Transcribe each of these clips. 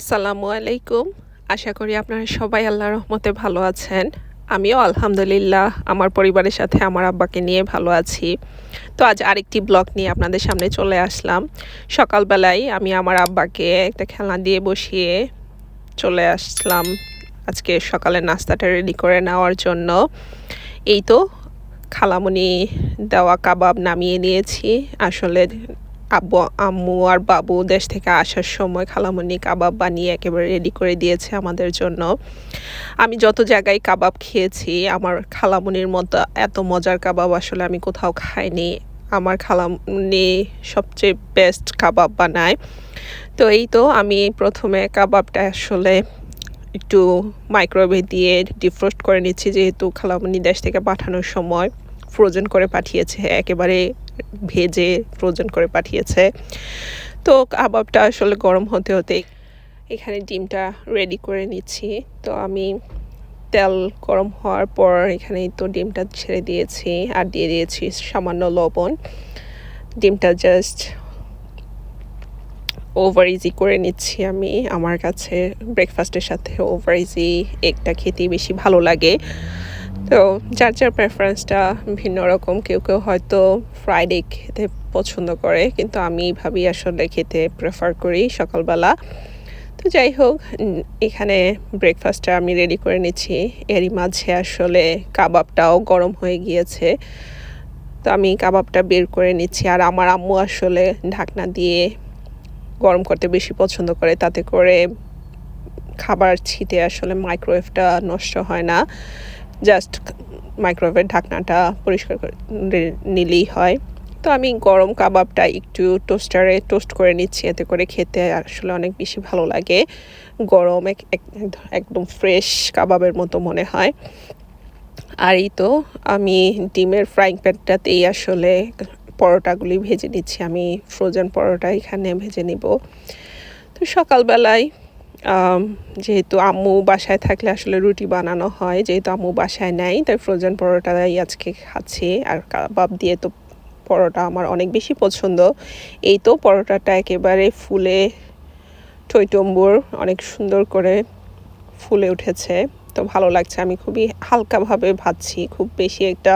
আসসালামু আলাইকুম। আশা করি আপনারা সবাই আল্লাহ রহমতে ভালো আছেন। আমিও আলহামদুলিল্লাহ, আমার পরিবারের সাথে আমার আব্বাকে নিয়ে ভালো আছি। তো আজ আরেকটি ব্লগ নিয়ে আপনাদের সামনে চলে আসলাম। সকালবেলায় আমি আমার আব্বাকে একটা খেলনা দিয়ে বসিয়ে চলে আসলাম আজকে সকালে নাস্তাটা রেডি করে নেওয়ার জন্য। এই তো, খালামুনি দেওয়া কাবাব নামিয়ে নিয়েছি। আসলে আব্বু, আম্মু আর বাবু দেশ থেকে আসার সময় খালামুনি কাবাব বানিয়ে একেবারে রেডি করে দিয়েছে আমাদের জন্য। আমি যত জায়গায় কাবাব খেয়েছি, আমার খালামুনির মতো এত মজার কাবাব আসলে আমি কোথাও খাইনি। আমার খালামুনি সবচেয়ে বেস্ট কাবাব বানায়। তো এই তো আমি প্রথমে কাবাবটা আসলে একটু মাইক্রোওয়েভে দিয়ে ডিফ্রোস্ট করে নিচ্ছি, যেহেতু খালামুনি দেশ থেকে পাঠানোর সময় ফ্রোজেন করে পাঠিয়েছে, একেবারে ভেজে ফ্রোজেন করে পাঠিয়েছে। তো কাবাবটা আসলে গরম হতে হতে এখানে ডিমটা রেডি করে নিচ্ছি। তো আমি তেল গরম হওয়ার পর এখানে তো ডিমটা ছেড়ে দিয়েছি আর দিয়ে দিয়েছি সামান্য লবণ। ডিমটা জাস্ট ওভার ইজি করে নিচ্ছি আমি। আমার কাছে ব্রেকফাস্টের সাথে ওভার ইজি এগটা খেতেই বেশি ভালো লাগে। তো যার যার প্রেফারেন্সটা ভিন্ন রকম। কেউ কেউ হয়তো ফ্রাইড খেতে পছন্দ করে, কিন্তু আমি ভাবি আসলে খেতে প্রেফার করি সকালবেলা। তো যাই হোক এখানে ব্রেকফাস্টটা আমি রেডি করে নিচ্ছি। এরই মাঝে আসলে কাবাবটাও গরম হয়ে গিয়েছে। তো আমি কাবাবটা বের করে নিচ্ছি, আর আমার আম্মু আসলে ঢাকনা দিয়ে গরম করতে বেশি পছন্দ করে, তাতে করে খাবার ছিটে আসলে মাইক্রোওয়েভটা নষ্ট হয় না। জাস্ট মাইক্রোওয়েভের ঢাকনাটা পরিষ্কার করে নিলেই হয়। তো আমি গরম কাবাবটা একটু টোস্টারে টোস্ট করে নিচ্ছি, এতে করে খেতে আসলে অনেক বেশি ভালো লাগে। গরম এক একদম ফ্রেশ কাবাবের মতো মনে হয়। আর এই তো আমি ডিমের ফ্রাইং প্যানটাতেই আসলে পরোটাগুলি ভেজে নিচ্ছি। আমি ফ্রোজেন পরোটা এখানে ভেজে নিব। তো সকালবেলায় যেহেতু আম্মু বাসায় থাকলে আসলে রুটি বানানো হয়, যেহেতু আম্মু বাসায় নেয় তাই ফ্রোজেন পরোটাই আজকে খাচ্ছি। আর কাবাব দিয়ে তো পরোটা আমার অনেক বেশি পছন্দ। এই তো পরোটাটা একেবারে ফুলে টইটম্বুর অনেক সুন্দর করে ফুলে উঠেছে। তো ভালো লাগছে, আমি খুবই হালকাভাবে ভাজছি। খুব বেশি একটা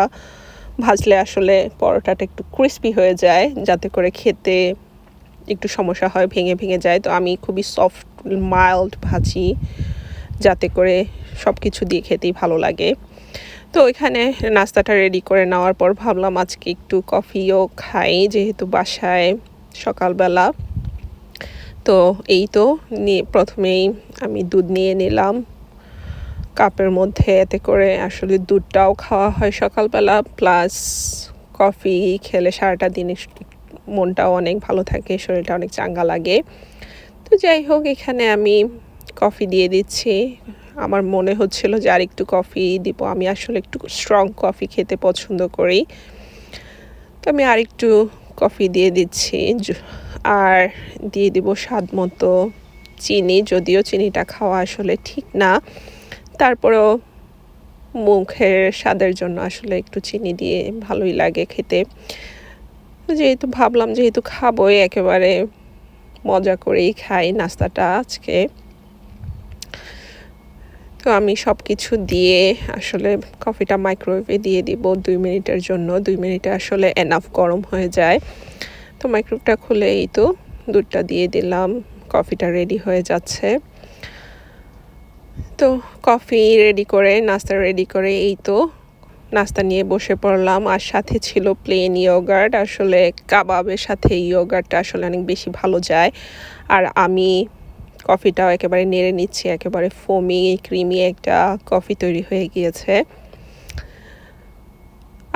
ভাজলে আসলে পরোটাটা একটু ক্রিস্পি হয়ে যায়, যাতে করে খেতে একটু সমস্যা হয়, ভেঙে ভেঙে যায়। তো আমি খুবই সফট মাইল্ড ভাজি, যাতে করে সব কিছু দিয়ে খেতেই ভালো লাগে। তো ওইখানে নাস্তাটা রেডি করে নেওয়ার পর ভাবলাম আজকে একটু কফিও খাই, যেহেতু বাসায় সকালবেলা। তো এই তো প্রথমেই আমি দুধ নিয়ে নিলাম। কাপের মধ্যে এতে করে আসলে দুধটাও খাওয়া হয় সকালবেলা প্লাস কফি খেলে সারাটা দিনে মনটাও অনেক ভালো থাকে, শরীরটা অনেক চাঙ্গা লাগে। তো যাই হোক, এখানে আমি কফি দিয়ে দিচ্ছি। আমার মনে হচ্ছিল যে আর একটু কফি দিব। আমি আসলে একটু স্ট্রং কফি খেতে পছন্দ করি। তো আমি আর একটু কফি দিয়ে দিচ্ছি। আর দিয়ে দিব স্বাদ মতো চিনি। যদিও চিনিটা খাওয়া আসলে ঠিক না। তারপরেও মুখের স্বাদের জন্য আসলে একটু চিনি দিয়ে ভালোই লাগে খেতে। যেহেতু ভাবলাম, যেহেতু খাবোই একেবারে, মজা করেই খাই নাস্তাটা আজকে। তো আমি সব কিছু দিয়ে আসলে কফিটা মাইক্রোওয়েভে দিয়ে দিব, দুই মিনিটের জন্য। দুই মিনিটে আসলে এনাফ গরম হয়ে যায়। তো মাইক্রোওয়েভটা খুলে এই তো দুধটা দিয়ে দিলাম, কফিটা রেডি হয়ে যাচ্ছে। তো কফি রেডি করে, নাস্তা রেডি করে, এই তো নাস্তা নিয়ে বসে পড়লাম। আর সাথে ছিল প্লেন ইয়োগার্ট আসলে কাবাবের সাথে ইয়োগার্টটা আসলে অনেক বেশি ভালো যায়। আর আমি কফিটাও একেবারে নেড়ে নিচ্ছি। একেবারে ফোমি ক্রিমি একটা কফি তৈরি হয়ে গিয়েছে।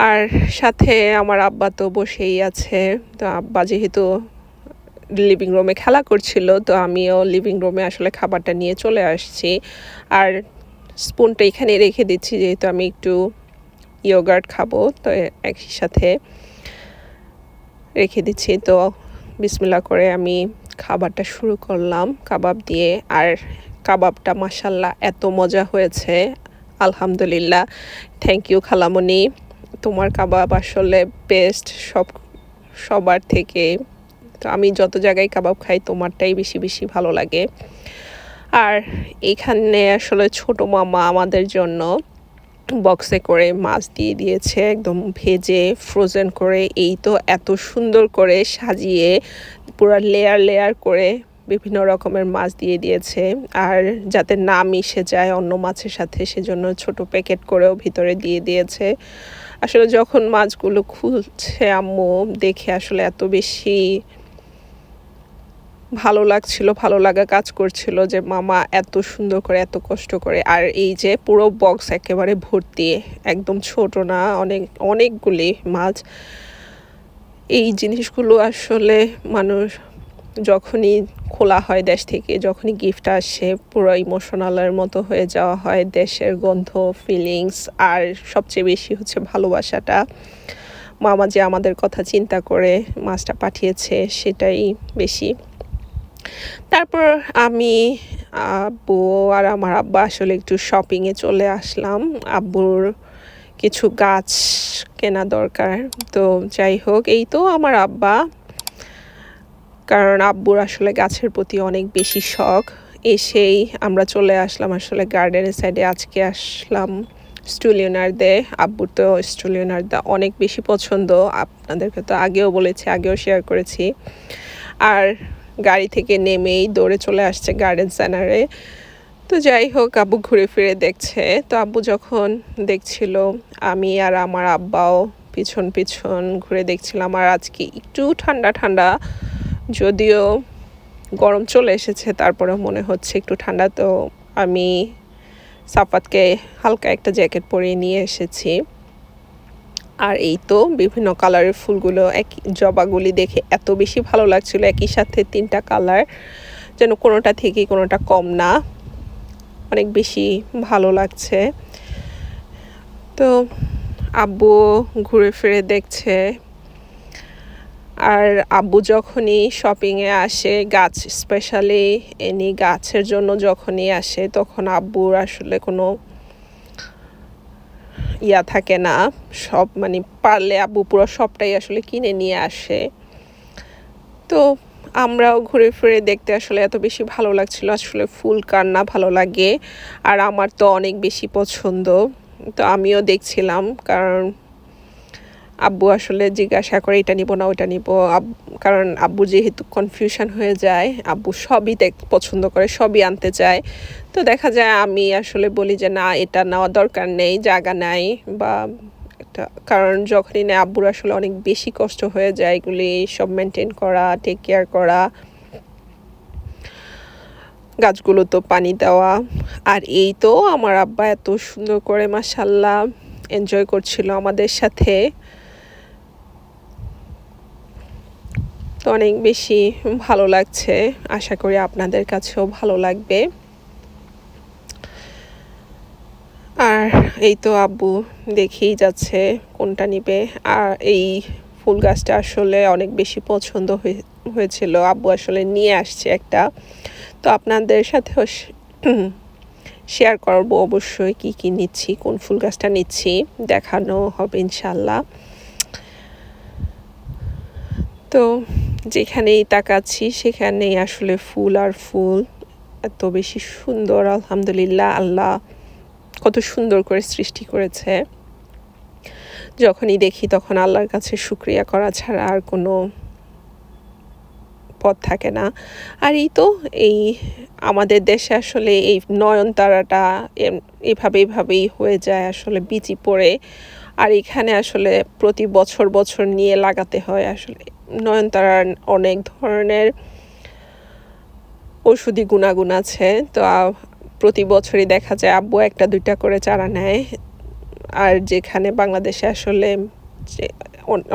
আর সাথে আমার আব্বা তো বসেই আছে। তো আব্বা যেহেতু লিভিং রুমে খেলা করছিল, তো আমিও লিভিং রুমে আসলে খাবারটা নিয়ে চলে আসছি। আর স্পুনটা এখানে রেখে দিচ্ছি, যেহেতু আমি একটু ইয়োগার্ট খাব, তো একই সাথে রেখে দিচ্ছি। তো বিসমিল্লা করে আমি খাবারটা শুরু করলাম। কাবাব দিয়ে, আর কাবাবটা মাসাল্লাহ এত মজা হয়েছে। আলহামদুলিল্লাহ। থ্যাংক ইউ খালামণি তোমার কাবাব আসলে বেস্ট সব, সবার থেকে। তো আমি যত জায়গায় কাবাব খাই, তোমারটাই বেশি বেশি ভালো লাগে। আর এখানে আসলে ছোট মামা আমাদের জন্য বক্সে করে মাছ দিয়ে দিয়েছে, একদম ভেজে ফ্রোজেন করে, এই তো এত সুন্দর করে সাজিয়ে পুরো লেয়ার লেয়ার করে বিভিন্ন রকমের মাছ দিয়ে দিয়েছে। আর যাতে না মিশে যায় অন্য মাছের সাথে, সেজন্য ছোট প্যাকেট করেও ভিতরে দিয়ে দিয়েছে। আসলে যখন মাছগুলো খুলছে আম্মু, দেখে আসলে এত বেশি ভালো লাগছিল, ভালো লাগা কাজ করছিল যে, মামা, এত সুন্দর করে, এত কষ্ট করে। আর এই যে, পুরো বক্স একেবারে ভর্তি, একদম ছোট না, অনেক, অনেকগুলি মাছ। এই জিনিসগুলো আসলে মানুষ যখনই খোলা হয় দেশ থেকে, যখনই গিফট আসে, পুরো ইমোশনালের মতো হয়ে যাওয়া হয়, দেশের গন্ধ ফিলিংস আর সবচেয়ে বেশি হচ্ছে ভালোবাসাটা। মামা যে আমাদের কথা চিন্তা করে মাছটা পাঠিয়েছে, সেটাই বেশি। তারপর আমি আব্বু আর আমার আব্বা আসলে একটু শপিংয়ে চলে আসলাম। আব্বুর কিছু গাছ কেনা দরকার। তো যাই হোক, এই তো আমার আব্বা। কারণ আব্বুর আসলে গাছের প্রতি অনেক বেশি শখ। এসেই আমরা চলে আসলাম আসলে গার্ডেনের সাইডে আজকে আসলাম স্টুলিওনারদে আব্বুর তো স্টুলিওনারদা অনেক বেশি পছন্দ। আপনাদেরকে তো আগেও বলেছি, আগেও শেয়ার করেছি। আর গাড়ি থেকে নেমেই দৌড়ে চলে আসছে গার্ডেন সেন্টারে। তো যাই হোক, আব্বু ঘুরে ফিরে দেখছে। তো আব্বু যখন দেখছিল, আমি আর আমার আব্বাও পিছন পিছন ঘুরে দেখছিলাম। আর আজকে একটু ঠান্ডা ঠান্ডা, যদিও গরম চলে এসেছে তারপরে মনে হচ্ছে একটু ঠান্ডা। তো আমি সাফাতকে হালকা একটা জ্যাকেট পরিয়ে নিয়ে এসেছি। আর এই তো বিভিন্ন কালারের ফুলগুলো এক জবাগুলি দেখে এত বেশি ভালো লাগছিল। একই সাথে তিনটা কালার, যেন কোনোটা থেকে কোনোটা কম না। অনেক বেশি ভালো লাগছে। তো আব্বু ঘুরে ফিরে দেখছে। আর আব্বু যখনই শপিংয়ে আসে, গাছ স্পেশালি এনি গাছের জন্য যখনই আসে, তখন আব্বুর আসলে কোনো ইয়া থাকে না। সব মানে পারলে আব্বু পুরো সবটাই আসলে কিনে নিয়ে আসে। তো আমরাও ঘুরে ফিরে দেখতে আসলে এত বেশি ভালো লাগছিল, আসলে ফুল কান্না ভালো লাগে। আর আমার তো অনেক বেশি পছন্দ। তো আমিও দেখছিলাম, কারণ আব্বু আসলে জিজ্ঞাসা করে, এটা নিব না, ওইটা নিব। কারণ আব্বু যেহেতু কনফিউশন হয়ে যায়, আব্বু সবই পছন্দ করে, সবই আনতে চায়। তো দেখা যায় আমি আসলে বলি যে, না, এটা নেওয়া দরকার নেই, জায়গা নাই। বা কারণ যখনই নেয় আব্বুর আসলে অনেক বেশি কষ্ট হয়ে যায় এগুলি, সব মেনটেন করা টেক কেয়ার করা। গাছগুলো তো পানি দেওয়া। আর এই তো আমার আব্বা এত সুন্দর করে মাসাল্লাহ এনজয় করছিল আমাদের সাথে। তো অনেক বেশি ভালো লাগছে। আশা করি আপনাদের কাছেও ভালো লাগবে। আর এই তো আব্বু দেখেই যাচ্ছে কোনটা নিবে। আর এই ফুল গাছটা আসলে অনেক বেশি পছন্দ হয়েছিল। আব্বু আসলে নিয়ে আসছে একটা। তো আপনাদের সাথেও শেয়ার করব অবশ্যই কি কি নিচ্ছি, কোন ফুল গাছটা নিচ্ছি। দেখানো হবে ইনশাল্লাহ তো যেখানেই তাকাচ্ছি, সেখানেই আসলে ফুল আর ফুল। এত বেশি সুন্দর, আলহামদুলিল্লাহ, আল্লাহ কত সুন্দর করে সৃষ্টি করেছে। যখনই দেখি তখন আল্লাহর কাছে শুক্রিয়া করা ছাড়া আর কোনো পথ থাকে না। আর এই তো, এই আমাদের দেশে আসলে এই নয়নতারাটা এভাবে এভাবেই হয়ে যায়, আসলে বিচি পড়ে। আর এখানে আসলে প্রতি বছর বছর নিয়ে লাগাতে হয়, আসলে নয়নতারার অনেক ধরনের ওষুধি গুণাগুণ আছে। তো প্রতি বছরই দেখা যায় আব্বু একটা, দুইটা করে চারা নেয়। আর যেখানে বাংলাদেশে আসলে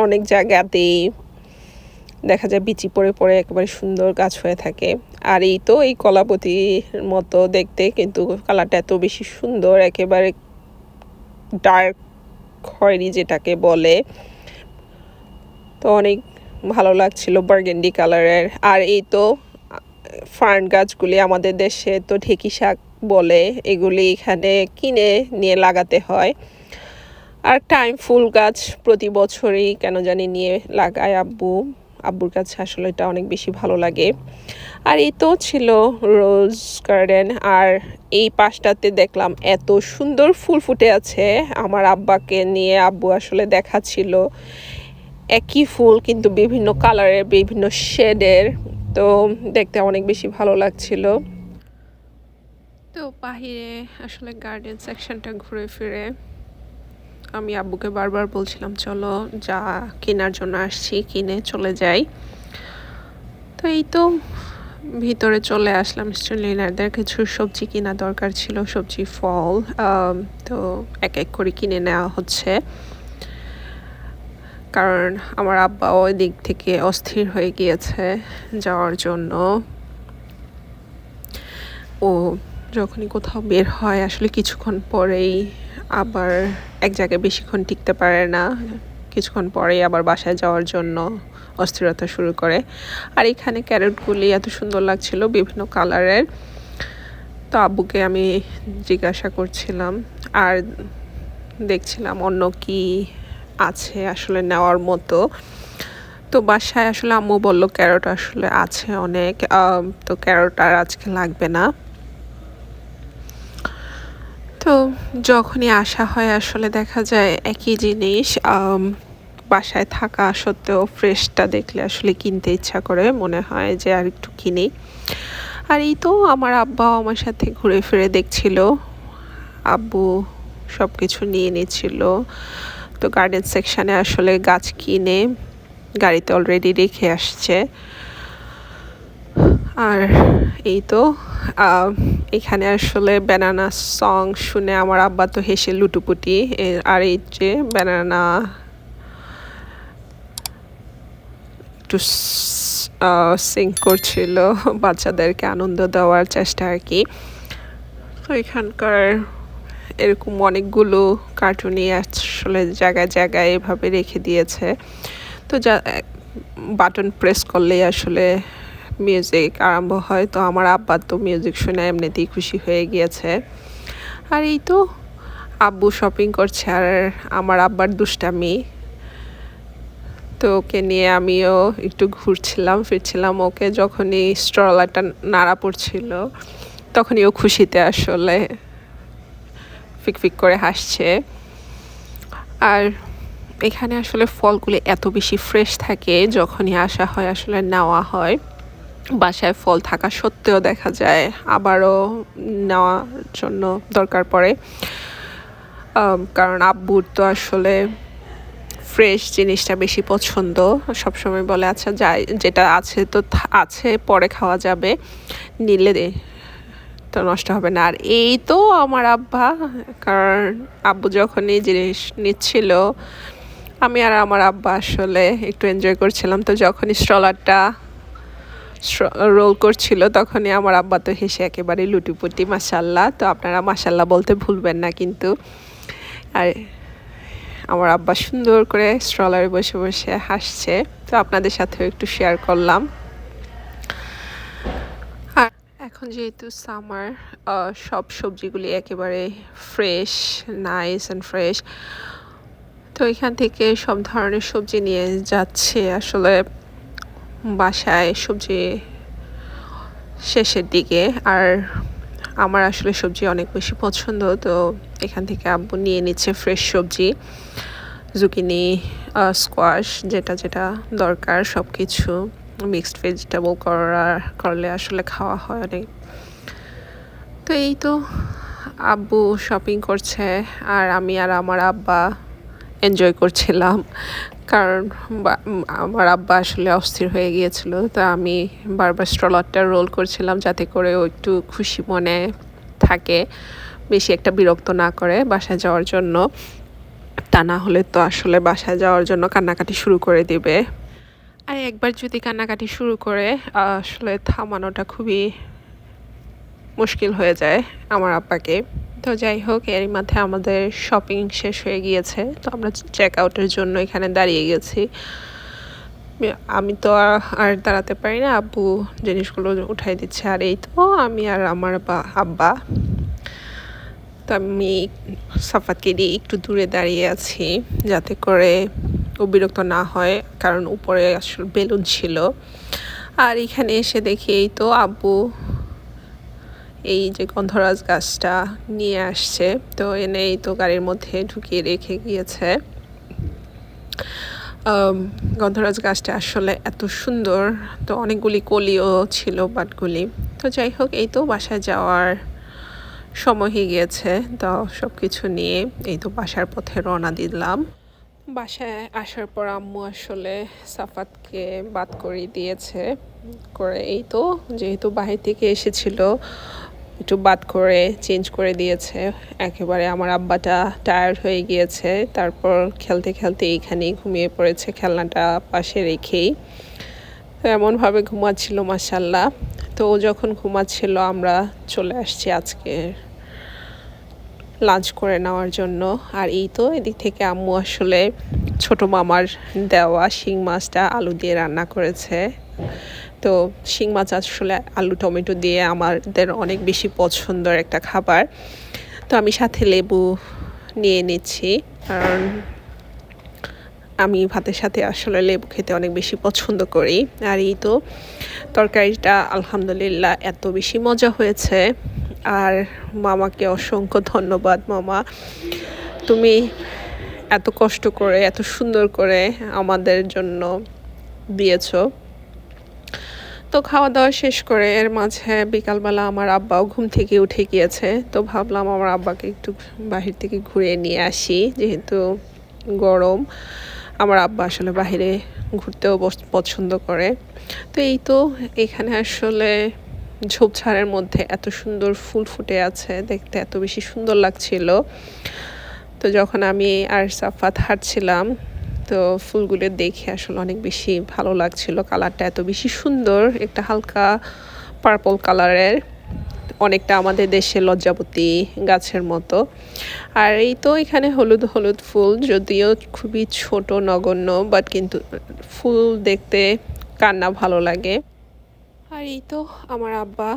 অনেক জায়গাতেই দেখা যায় বিচি পড়ে পড়ে একেবারে সুন্দর গাছ হয়ে থাকে। আর এই তো এই কলাপতির মতো দেখতে, কিন্তু কালারটা এত বেশি সুন্দর, একেবারে ডার্ক খয়েরি যেটাকে বলে। তো অনেক ভালো লাগছিল বার্গেন্ডি কালারের। আর এই তো, ফার্ন গাছগুলি আমাদের দেশে তো ঢেকি শাক বলে, এগুলি এখানে কিনে নিয়ে লাগাতে হয়। আর টাইম ফুল গাছ প্রতি বছরই কেন জানি নিয়ে লাগায় আব্বু। আব্বুর কাছে আসলে এটা অনেক বেশি ভালো লাগে। আর এই তো ছিল রোজ গার্ডেন। আর এই পাশটাতে দেখলাম এত সুন্দর ফুল ফুটে আছে। আমার আব্বাকে নিয়ে আব্বু আসলে দেখাচ্ছিল। একই ফুল, কিন্তু বিভিন্ন কালারের, বিভিন্ন শেডের। তো দেখতে অনেক বেশি ভালো লাগছিল। তো বাহিরে আসলে গার্ডেন সেকশনটা ঘুরে ফিরে আমি আব্বুকে বারবার বলছিলাম, চলো যা কেনার জন্য আসছি, কিনে চলে যাই। তো এই তো ভিতরে চলে আসলাম স্টুডেন্টদের কিছু সবজি কেনা দরকার ছিল, সবজি, ফল তো এক এক করে কিনে নেওয়া হচ্ছে। কারণ আমার আব্বা ওই দিক থেকে অস্থির হয়ে গিয়েছে যাওয়ার জন্য। ও যখনই কোথাও বের হয়, আসলে কিছুক্ষণ পরেই আবার এক জায়গায় বেশিক্ষণ টিকতে পারে না। কিছুক্ষণ পরেই আবার বাসায় যাওয়ার জন্য অস্থিরতা শুরু করে। আর এখানে ক্যারেটগুলি এত সুন্দর লাগছিল বিভিন্ন কালারের। তো আব্বুকে আমি জিজ্ঞাসা করছিলাম, আর দেখছিলাম অন্য কি আছে আসলে নেওয়ার মতো। তো বাসায় আসলে আম্মু বলল ক্যারট আসলে আছে অনেক তো ক্যারট আর আজকে লাগবে না। তো যখনই আসা হয় আসলে দেখা যায় একই জিনিস বাসায় থাকা সত্ত্বেও ফ্রেশটা দেখলে আসলে কিনতে ইচ্ছা করে, মনে হয় যে আর একটু কিনি। আর এই তো আমার আব্বাও আমার সাথে ঘুরে ফিরে দেখছিল, আব্বু সব কিছু নিয়ে নিচ্ছিল। তো গার্ডেন সেকশানে আসলে গাছ কিনে গাড়িতে অলরেডি রেখে আসছে। আর এই তো এখানে আসলে ব্যানানা সং শুনে আমার আব্বা তো হেসে লুটুপুটি। আর এই যে ব্যানানা একটু সিং করছিল বাচ্চাদেরকে আনন্দ দেওয়ার চেষ্টা আর কি। তো এখানকার এরকম অনেকগুলো কার্টুনই আসলে জায়গায় জায়গায় এভাবে রেখে দিয়েছে। তো যা বাটন প্রেস করলেই আসলে মিউজিক আরম্ভ হয়। তো আমার আব্বার তো মিউজিক শুনে এমনিতেই খুশি হয়ে গিয়েছে। আর এই তো আব্বু শপিং করছে আর আমার আব্বার দুষ্টামি। তো ওকে নিয়ে আমিও একটু ঘুরছিলাম, ফিরছিলাম। ওকে যখনই স্ট্রলারটা নাড়া পড়ছিল, তখনই ও খুশিতে আসলে ফিকফিক করে হাসছে। আর এখানে আসলে ফলগুলি এত বেশি ফ্রেশ থাকে, যখনই আসা হয়, আসলে নেওয়া হয়। বাসায় ফল থাকা সত্ত্বেও দেখা যায়, আবারও নেওয়ার জন্য দরকার পড়ে। কারণ আব্বুর তো আসলে ফ্রেশ জিনিসটা বেশি পছন্দ। সবসময় বলে আচ্ছা যাই, যেটা আছে তো আছে, পরে খাওয়া যাবে। নিলে তো নষ্ট হবে না। আর এই তো আমার আব্বা, কারণ আব্বু যখন এই জিনিস নিচ্ছিল, আমি আর আমার আব্বা আসলে একটু এনজয় করছিলাম। তো যখনই স্ট্রলারটা রোল করছিল, তখনই আমার আব্বা তো হেসে একেবারে লুটিপুটি মাসাল্লাহ তো আপনারা মাসাল্লাহ বলতে ভুলবেন না কিন্তু, আর আমার আব্বা সুন্দর করে স্ট্রলারে বসে বসে হাসছে। তো আপনাদের সাথেও একটু শেয়ার করলাম। এখন যেহেতু সামার সব সবজিগুলি একেবারে ফ্রেশ নাইস অ্যান্ড ফ্রেশ তো এখান থেকে সব ধরনের সবজি নিয়ে যাচ্ছে আসলে বাসায় সবজি শেষের দিকে। আর আমার আসলে সবজি অনেক বেশি পছন্দ, তো এখান থেকে আব্বু নিয়ে নিচ্ছে ফ্রেশ সবজি জুকিনি স্কোয়াশ যেটা যেটা দরকার সব কিছু মিক্সড ভেজিটেবল করা, করলে আসলে খাওয়া হয় অনেক। তো এই তো আব্বু শপিং করছে, আর আমি আর আমার আব্বা এনজয় করছিলাম। কারণ আমার আব্বা আসলে অস্থির হয়ে গিয়েছিল, তা আমি বারবার স্ট্রলারটা রোল করছিলাম যাতে করে ও একটু খুশি মনে থাকে, বেশি একটা বিরক্ত না করে বাসায় যাওয়ার জন্য। তা না হলে তো আসলে বাসায় যাওয়ার জন্য কান্নাকাটি শুরু করে দিবে। আর একবার যদি কান্নাকাটি শুরু করে, আসলে থামানোটা খুবই মুশকিল হয়ে যায় আমার আব্বাকে। তো যাই হোক এর মধ্যে আমাদের শপিং শেষ হয়ে গিয়েছে। তো আমরা চেক আউটের জন্য এখানে দাঁড়িয়ে গেছি। আমি তো আর দাঁড়াতে পারি না। আব্বু জিনিসগুলো উঠাই দিচ্ছে আর এই তো আমি আর আমার আব্বা। তো আমি সাফাতকে দিয়ে একটু দূরে দাঁড়িয়ে আছি যাতে করে ও বিরক্ত না হয়, কারণ উপরে আসলে বেলুন ছিল। আর এখানে এসে দেখি এই তো আব্বু এই যে গন্ধরাজ গাছটা নিয়ে আসছে। তো এনে এই তো গাড়ির মধ্যে ঢুকিয়ে রেখে গিয়েছে। গন্ধরাজ গাছটা আসলে এত সুন্দর। তো অনেকগুলি কলিও ছিল বাটগুলি তো যাই হোক, এই তো বাসায় যাওয়ার সময় হয়ে গিয়েছে। তো সব কিছু নিয়ে এই তো বাসার পথে রওনা দিলাম। বাসায় আসার পর আম্মু আসলে সাফাতকে বাদ করে দিয়েছে, করে এই তো যেহেতু বাহির থেকে এসেছিল, একটু বাদ করে চেঞ্জ করে দিয়েছে। একেবারে আমার আব্বাটা টায়ার্ড হয়ে গিয়েছে, তারপর খেলতে খেলতে এইখানেই ঘুমিয়ে পড়েছে খেলনাটা পাশে রেখেই। তো এমনভাবে ঘুমাচ্ছিল মাসাল্লাহ তো ও যখন ঘুমাচ্ছিল আমরা চলে আসছি আজকে লাঞ্চ করে নেওয়ার জন্য। আর এই তো এদিক থেকে আম্মু আসলে ছোট মামার দেওয়া শিং মাছটা আলু দিয়ে রান্না করেছে। তো শিং মাছ আসলে আলু, টমেটো দিয়ে আমাদের অনেক বেশি পছন্দের একটা খাবার। তো আমি সাথে লেবু নিয়ে নিচ্ছি, কারণ আমি ভাতের সাথে আসলে লেবু খেতে অনেক বেশি পছন্দ করি। আর এই তো তরকারিটা আলহামদুলিল্লাহ এত বেশি মজা হয়েছে। আর মামাকে অসংখ্য ধন্যবাদ, মামা। তুমি এত কষ্ট করে, এত সুন্দর করে আমাদের জন্য দিয়েছ। তো খাওয়া দাওয়া শেষ করে এর মাঝে বিকালবেলা আমার আব্বাও ঘুম থেকে উঠে গিয়েছে। তো ভাবলাম আমার আব্বাকে একটু বাহির থেকে ঘুরিয়ে নিয়ে আসি, যেহেতু গরম। আমার আব্বা আসলে বাহিরে ঘুরতেও পছন্দ করে। তো এই তো, এখানে আসলে ঝোপঝাড়ের মধ্যে এত সুন্দর ফুল ফুটে আছে, দেখতে এত বেশি সুন্দর লাগছিল। তো যখন আমি আর সাফাত হাঁটছিলাম, তো ফুলগুলো দেখে আসলে অনেক বেশি ভালো লাগছিল, কালারটা এত বেশি সুন্দর, একটা হালকা পার্পল কালারের, অনেকটা আমাদের দেশে লজ্জাপতি গাছের মতো। আর এই তো এখানে হলুদ হলুদ ফুল, যদিও খুবই ছোট, নগণ্য বাট কিন্তু ফুল দেখতে কান্না ভালো লাগে। আর এই তো আমার আব্বা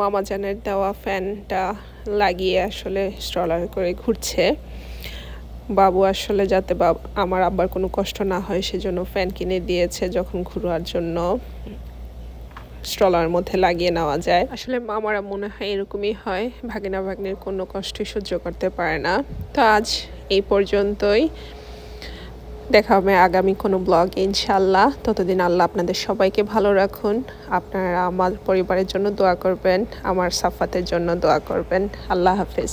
মামা জানের দেওয়া ফ্যানটা লাগিয়ে আসলে স্ট্রলার করে ঘুরছে। বাবু আসলে যাতে আমার আব্বার কোনো কষ্ট না হয় সেজন্য ফ্যান কিনে দিয়েছে যখন ঘুরার জন্য। স্ট্রলার মধ্যে লাগিয়ে নেওয়া যায়। আসলে মামারা মনে হয় এরকমই হয়, ভাগিনা ভাগ্নের কোনো কষ্টই সহ্য করতে পারে না। তো আজ এই পর্যন্তই। দেখা হবে আগামী কোনো ব্লগ ইনশাল্লাহ ততদিন আল্লাহ আপনাদের সবাইকে ভালো রাখুন। আপনারা আমার পরিবারের জন্য দোয়া করবেন, আমার সাফাতের জন্য দোয়া করবেন। আল্লাহ হাফিজ।